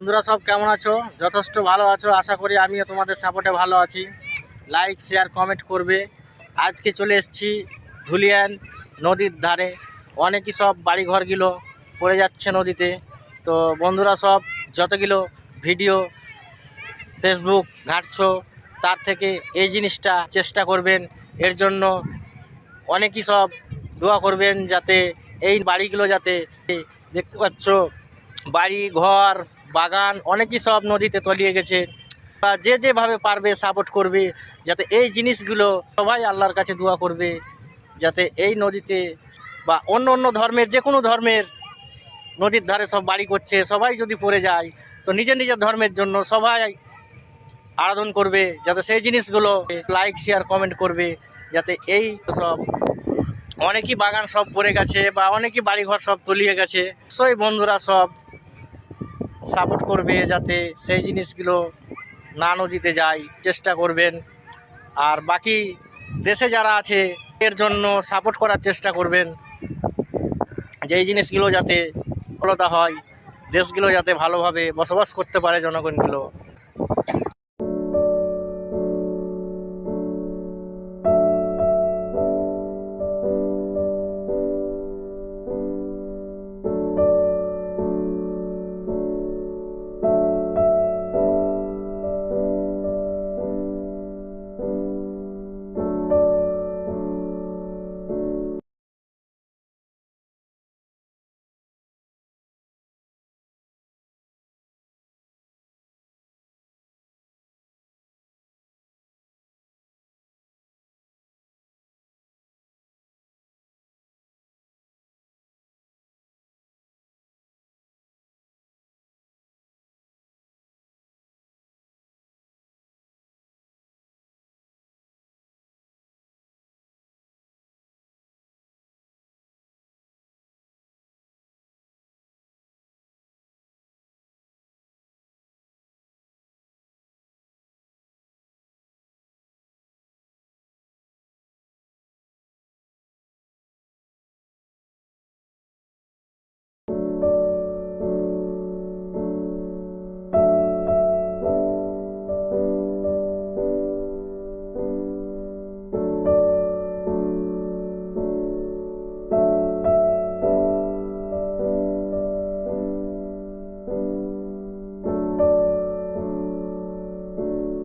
বন্ধুরা সব কেমন আছো? যথেষ্ট ভালো আছো। আশা করি আমিও তোমাদের সাপোর্টে ভালো আছি। লাইক শেয়ার কমেন্ট করবে। আজকে চলে এসেছি ধুলিয়ান নদীর ধারে। অনেকই সব বাড়িঘরগুলো পড়ে যাচ্ছে নদীতে। তো বন্ধুরা সব যতগুলো ভিডিও ফেসবুক ঘাঁটছো, তার থেকে এই জিনিসটা চেষ্টা করবেন। এর জন্য অনেকই সব দোয়া করবেন যাতে এই বাড়িগুলো যাতে দেখতে পাচ্ছ। বাড়ি ঘর বাগান, অনেকই সব নদীতে তলিয়ে গেছে। বা যে যেভাবে পারবে সাপোর্ট করবে, যাতে এই জিনিসগুলো সবাই আল্লাহর কাছে দোয়া করবে, যাতে এই নদীতে বা অন্য অন্য ধর্মের, যে কোনো ধর্মের নদীর ধারে সব বাড়ি করছে, সবাই যদি পড়ে যায়, তো নিজের নিজের ধর্মের জন্য সবাই আরাধন করবে, যাতে সেই জিনিসগুলো লাইক শেয়ার কমেন্ট করবে, যাতে এই সব অনেকই বাগান সব পড়ে গেছে বা অনেকই বাড়িঘর সব তলিয়ে গেছে। সেই বন্ধুরা সব সাপোর্ট করবে যাতে সেই জিনিসগুলো না নদীতে যায়, চেষ্টা করবেন। আর বাকি দেশে যারা আছে, এর জন্য সাপোর্ট করার চেষ্টা করবেন। যেই জিনিসগুলো যাতে ফলতা হয়, দেশগুলো যাতে ভালোভাবে বসবাস করতে পারে জনগণগুলো।